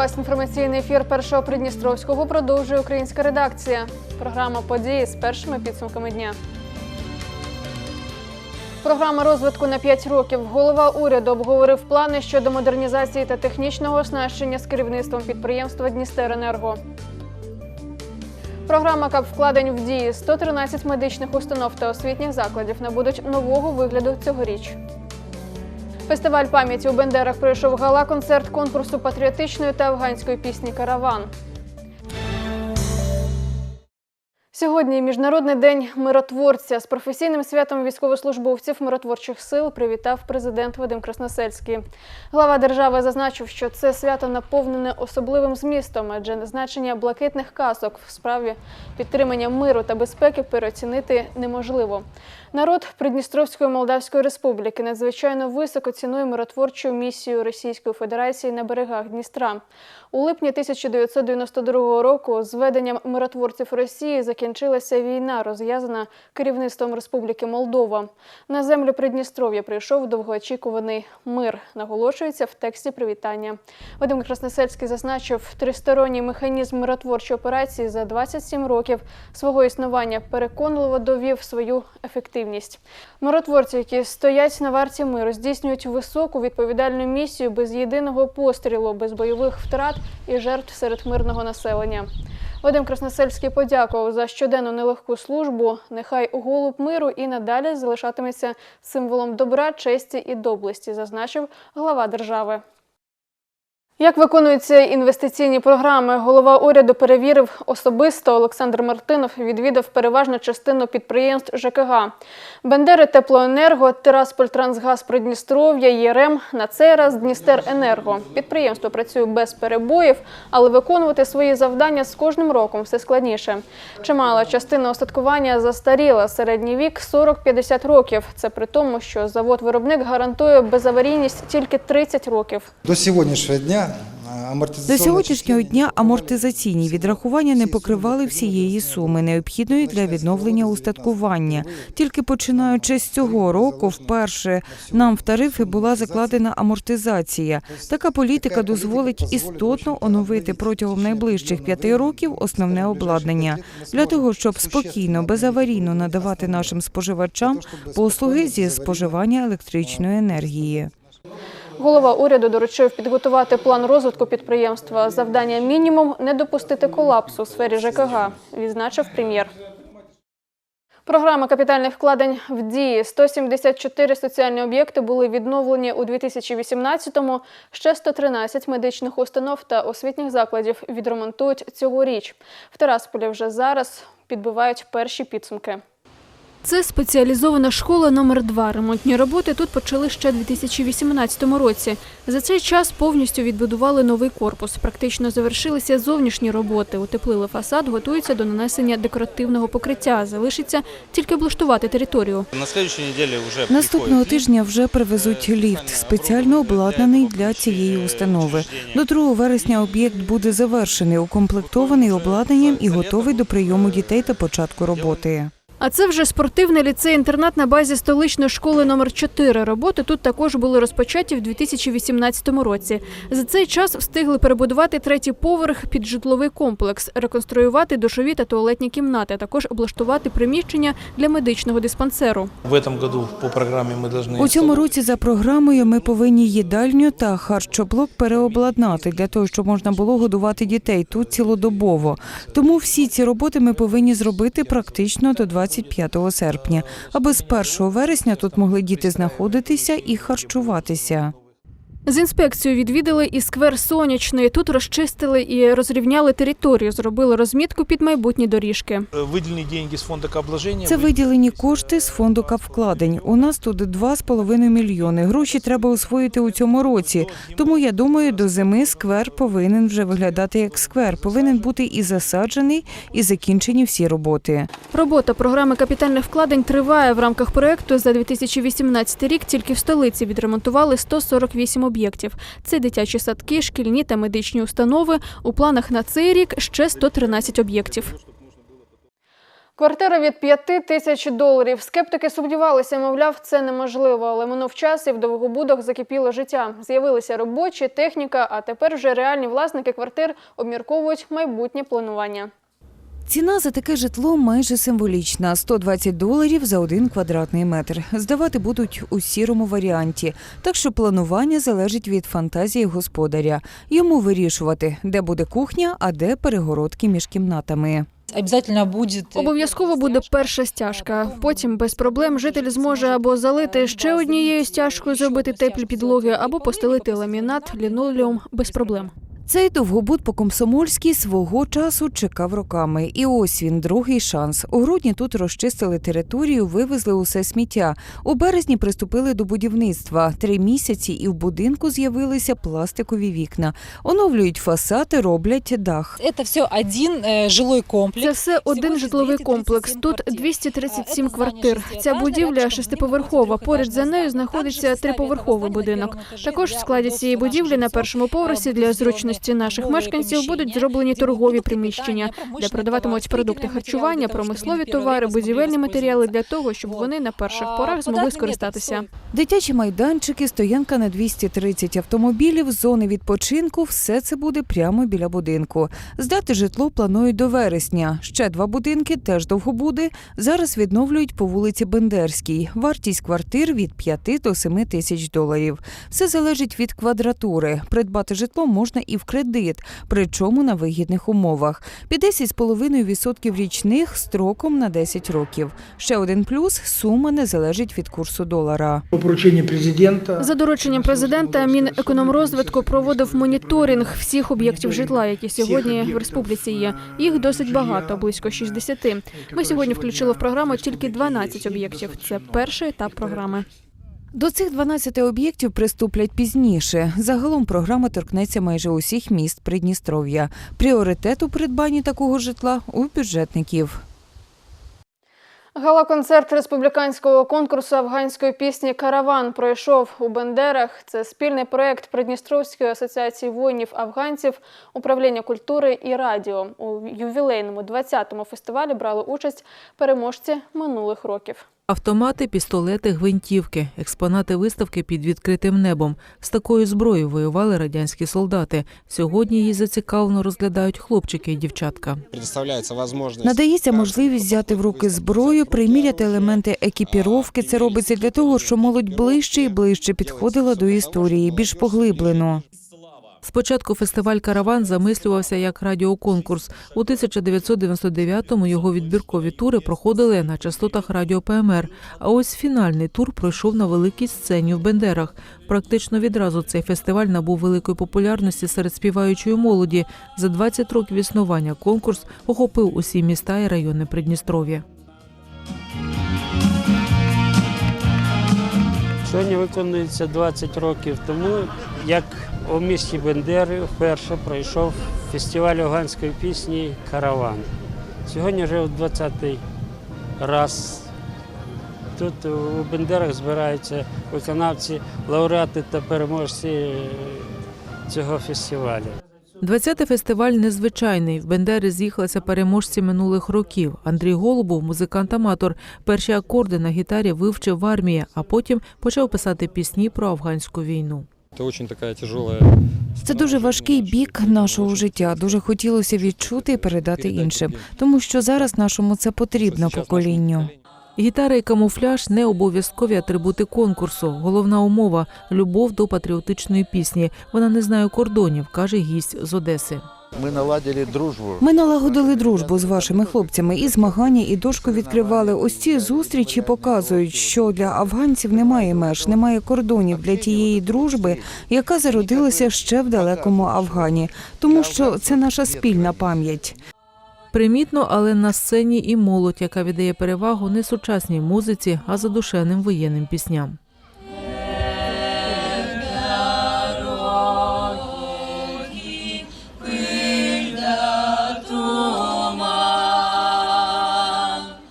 Вас. Інформаційний ефір першого Придністровського продовжує українська редакція. Програма події з першими підсумками дня. Програма розвитку на 5 років. Голова уряду обговорив плани щодо модернізації та технічного оснащення з керівництвом підприємства Дністеренерго. Програма капвкладень в дії 113 медичних установ та освітніх закладів набудуть нового вигляду цьогоріч. Фестиваль пам'яті у Бендерах пройшов гала-концерт конкурсу патріотичної та афганської пісні Караван. Сьогодні міжнародний день миротворця з професійним святом військовослужбовців миротворчих сил привітав президент Вадим Красносельський. Глава держави зазначив, що це свято наповнене особливим змістом, адже значення блакитних касок в справі підтримання миру та безпеки переоцінити неможливо. Народ Придністровської Молдавської Республіки надзвичайно високо цінує миротворчу місію Російської Федерації на берегах Дністра. У липні 1992 року з веденням миротворців Росії закінчилася війна, розв'язана керівництвом Республіки Молдова. На землю Придністров'я прийшов довгоочікуваний мир. Наголошується в тексті привітання. Вадим Красносельський зазначив, тристоронній механізм миротворчої операції за 27 років свого існування переконливо довів свою ефективність. Миротворці, які стоять на варті миру, здійснюють високу відповідальну місію без єдиного пострілу, без бойових втрат і жертв серед мирного населення. Вадим Красносельський подякував за щоденну нелегку службу. Нехай голуб миру і надалі залишатиметься символом добра, честі і доблесті, зазначив глава держави. Як виконуються інвестиційні програми, голова уряду перевірив особисто. Олександр Мартинов відвідав переважну частину підприємств ЖКГ. Бендери Теплоенерго, Тирасполь Трансгаз Придністров'я, ЄРЕМ. На цей раз Дністеренерго. Підприємство працює без перебоїв, але виконувати свої завдання з кожним роком все складніше. Чимала частина остаткування застаріла. Середній вік 40-50 років. Це при тому, що завод-виробник гарантує безаварійність тільки 30 років. До сьогоднішнього дня До сьогоднішнього дня амортизаційні відрахування не покривали всієї суми, необхідної для відновлення устаткування. Тільки починаючи з цього року, вперше нам в тарифи була закладена амортизація. Така політика дозволить істотно оновити протягом найближчих п'яти років основне обладнання для того, щоб спокійно, безаварійно надавати нашим споживачам послуги зі споживання електричної енергії. Голова уряду доручив підготувати план розвитку підприємства. Завдання мінімум не допустити колапсу у сфері ЖКГ, відзначив прем'єр. Програма капітальних вкладень в дії 174 соціальні об'єкти були відновлені у 2018-му. Ще 113 медичних установ та освітніх закладів відремонтують цьогоріч. В Тарасполі вже зараз підбивають перші підсумки. Це спеціалізована школа номер 2 Ремонтні роботи тут почали ще у 2018 році. За цей час повністю відбудували новий корпус. Практично завершилися зовнішні роботи. Утеплили фасад, готуються до нанесення декоративного покриття. Залишиться тільки облаштувати територію. На следующей уже Наступного тижня вже привезуть ліфт, спеціально обладнаний для цієї установи. До 2 вересня об'єкт буде завершений, укомплектований обладнанням і готовий до прийому дітей та початку роботи. А це вже спортивний ліцей-інтернат на базі столичної школи номер 4 Роботи тут також були розпочаті в 2018 році. За цей час встигли перебудувати третій поверх під житловий комплекс, реконструювати душові та туалетні кімнати, а також облаштувати приміщення для медичного диспансеру. В этом году по программе мы должны... У цьому році за програмою ми повинні їдальню та харчоблок переобладнати для того, щоб можна було годувати дітей тут цілодобово. Тому всі ці роботи ми повинні зробити практично до 25 серпня, аби з 1 вересня тут могли діти знаходитися і харчуватися. З інспекцією відвідали і сквер сонячний. Тут розчистили і розрівняли територію, зробили розмітку під майбутні доріжки. Выделены деньги с фонда обложения. Це виділені кошти з фонду капвкладень. У нас тут 2,5 мільйони. Гроші треба освоїти у цьому році. Тому я думаю, до зими сквер повинен вже виглядати як сквер. Повинен бути і засаджений, і закінчені всі роботи. Робота програми капітальних вкладень триває в рамках проекту. За 2018 рік тільки в столиці відремонтували 148 об'єктів. Це дитячі садки, шкільні та медичні установи. У планах на цей рік ще 113 об'єктів. Квартира від 5 тисяч доларів. Скептики сумнівалися, мовляв, це неможливо, але минув час і в довгобудах закипіло життя. З'явилися робочі, техніка, а тепер вже реальні власники квартир обмірковують майбутнє планування. Ціна за таке житло майже символічна 120 доларів за один квадратний метр. Здавати будуть у сірому варіанті, так що планування залежить від фантазії господаря. Йому вирішувати, де буде кухня, а де перегородки між кімнатами. Обязательно будет Обов'язково буде перша стяжка. Потім без проблем житель зможе або залити ще однією стяжкою, зробити теплі підлоги, або постелити ламінат, лінолеум без проблем. Цей довгобуд по комсомольській свого часу чекав роками. І ось він, другий шанс. У грудні тут розчистили територію, вивезли усе сміття. У березні приступили до будівництва. Три місяці і в будинку з'явилися пластикові вікна. Оновлюють фасади, роблять дах. Это все один э, жилой комплекс. Це все один житловий комплекс. Тут 237 квартир. Ця будівля шестиповерхова. Поряд за нею знаходиться триповерховий будинок. Також в складі цієї будівлі на першому поверсі для зручності наших мешканців будуть зроблені торгові приміщення, де продаватимуть продукти харчування, промислові товари, будівельні матеріали для того, щоб вони на перших порах змогли скористатися. Дитячі майданчики, стоянка на 230 автомобілів, зони відпочинку все це буде прямо біля будинку. Здати житло планують до вересня. Ще два будинки, теж довгобуди, зараз відновлюють по вулиці Бендерській. Вартість квартир від 5 до 7 тисяч доларів. Все залежить від квадратури. Придбати житло можна і в кредит, причому на вигідних умовах. Під 10,5% річних строком на 10 років. Ще один плюс сума не залежить від курсу долара. За дорученням президента Мінекономрозвитку проводив моніторинг всіх об'єктів житла, які сьогодні в республіці є. Їх досить багато, близько 60. Ми сьогодні включили в програму тільки 12 об'єктів. Це перший етап програми. До цих 12 об'єктів приступлять пізніше. Загалом програма торкнеться майже усіх міст Придністров'я. Пріоритет у придбанні такого житла у бюджетників. Гала-концерт республіканського конкурсу афганської пісні Караван пройшов у Бендерах. Це спільний проект Придністровської асоціації воїнів афганців, управління культури і радіо. У ювілейному 20-му фестивалі брали участь переможці минулих років. Автомати, пістолети, гвинтівки, експонати виставки під відкритим небом. З такою зброєю воювали радянські солдати. Сьогодні її зацікавлено розглядають хлопчики і дівчатка. Надається можливість взяти в руки зброю, приміряти елементи екіпіровки. Це робиться для того, щоб молодь ближче і ближче підходила до історії, більш поглиблено. Спочатку фестиваль Караван замислювався як радіоконкурс. У 1999-му його відбіркові тури проходили на частотах радіо ПМР. А ось фінальний тур пройшов на великій сцені в Бендерах. Практично відразу цей фестиваль набув великої популярності серед співаючої молоді. За 20 років існування конкурс охопив усі міста і райони Придністров'я. Сьогодні виконується 20 років тому, як у місті Бендери вперше пройшов фестиваль афганської пісні Караван. Сьогодні вже в 20-й раз тут у Бендерах збираються виконавці, лауреати та переможці е, цього фестивалю. 20-й фестиваль незвичайний. В Бендери з'їхалися переможці минулих років. Андрій Голубов, музикант-аматор, перші акорди на гітарі вивчив в армії, а потім почав писати пісні про афганську війну. Це дуже важкий бік нашого життя. Дуже хотілося відчути і передати іншим, тому що зараз нашому це потрібно поколінню. Гітара і камуфляж не обов'язкові атрибути конкурсу. Головна умова любов до патріотичної пісні. Вона не знає кордонів, каже гість з Одеси. Ми наладили дружбу. Ми налагодили дружбу з вашими хлопцями і змагання, і дошку відкривали. Ось ці зустрічі показують, що для афганців немає меж, немає кордонів для тієї дружби, яка зародилася ще в далекому Афгані, тому що це наша спільна пам'ять. Примітно, але на сцені і молодь, яка віддає перевагу не сучасній музиці, а задушевним воєнним пісням.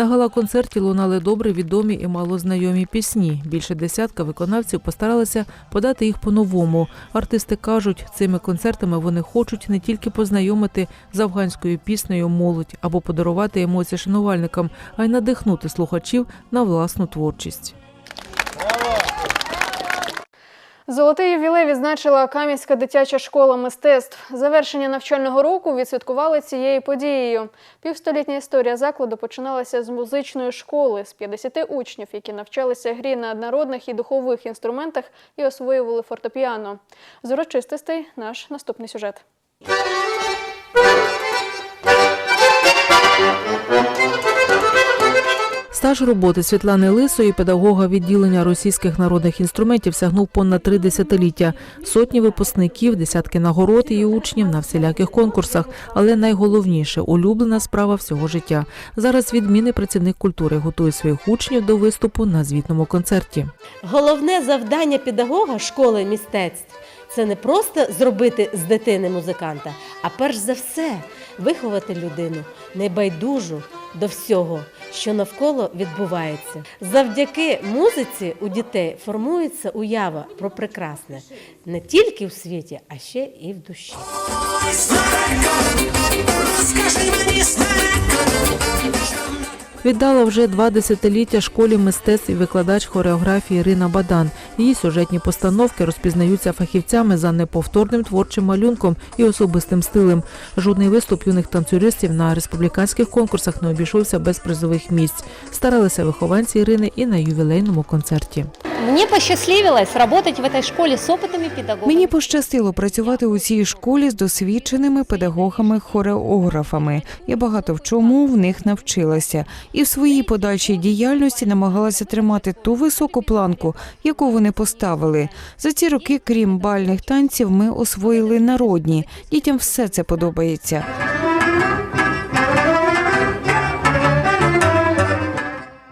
На гала-концерті лунали добре відомі і малознайомі пісні. Більше десятка виконавців постаралися подати їх по-новому. Артисти кажуть, цими концертами вони хочуть не тільки познайомити з афганською піснею молодь або подарувати емоції шанувальникам, а й надихнути слухачів на власну творчість. Золотий ювілей відзначила Кам'янська дитяча школа мистецтв. Завершення навчального року відсвяткували цією подією. Півстолітня історія закладу починалася з музичної школи з 50 учнів, які навчалися грі на народних і духових інструментах і освоювали фортепіано. З урочистостей наш наступний сюжет. Стаж роботи Світлани Лисої, педагога відділення російських народних інструментів, сягнув понад три десятиліття. Сотні випускників, десятки нагород її учнів на всіляких конкурсах. Але найголовніше улюблена справа всього життя. Зараз відмінний працівник культури готує своїх учнів до виступу на звітному концерті. Головне завдання педагога школи мистецтв це не просто зробити з дитини музиканта, а перш за все виховати людину небайдужу до всього, що навколо відбувається. Завдяки музиці у дітей формується уява про прекрасне не тільки в світі, а ще і в душі Віддала вже два десятиліття школі мистецтв і викладач хореографії Ірина Бадан. Її сюжетні постановки розпізнаються фахівцями за неповторним творчим малюнком і особистим стилем. Жодний виступ юних танцюристів на республіканських конкурсах не обійшовся без призових місць. Старалися вихованці Ірини і на ювілейному концерті. Мне посчастливилось работать в этой школе с опытными педагогами. Мені пощастило працювати у цій школі з досвідченими педагогами-хореографами. Я багато в чому в них навчилася, і в своїй подальшій діяльності намагалася тримати ту високу планку, яку вони поставили. За ці роки, крім бальних танців, ми освоїли народні. Дітям все це подобається.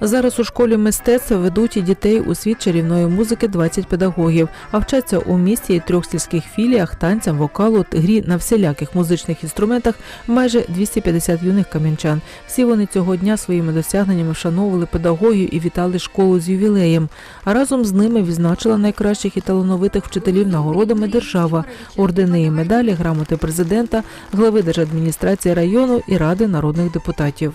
Зараз у школі мистецтва ведуть і дітей у світ чарівної музики 20 педагогів, а вчаться у місті і трьох сільських філіях танцям, вокалу, грі на всіляких музичних інструментах майже 250 юних кам'янчан. Всі вони цього дня своїми досягненнями вшановували педагогію і вітали школу з ювілеєм. А разом з ними відзначила найкращих і талановитих вчителів нагородами держава, ордени і медалі, грамоти президента, глави держадміністрації району і ради народних депутатів.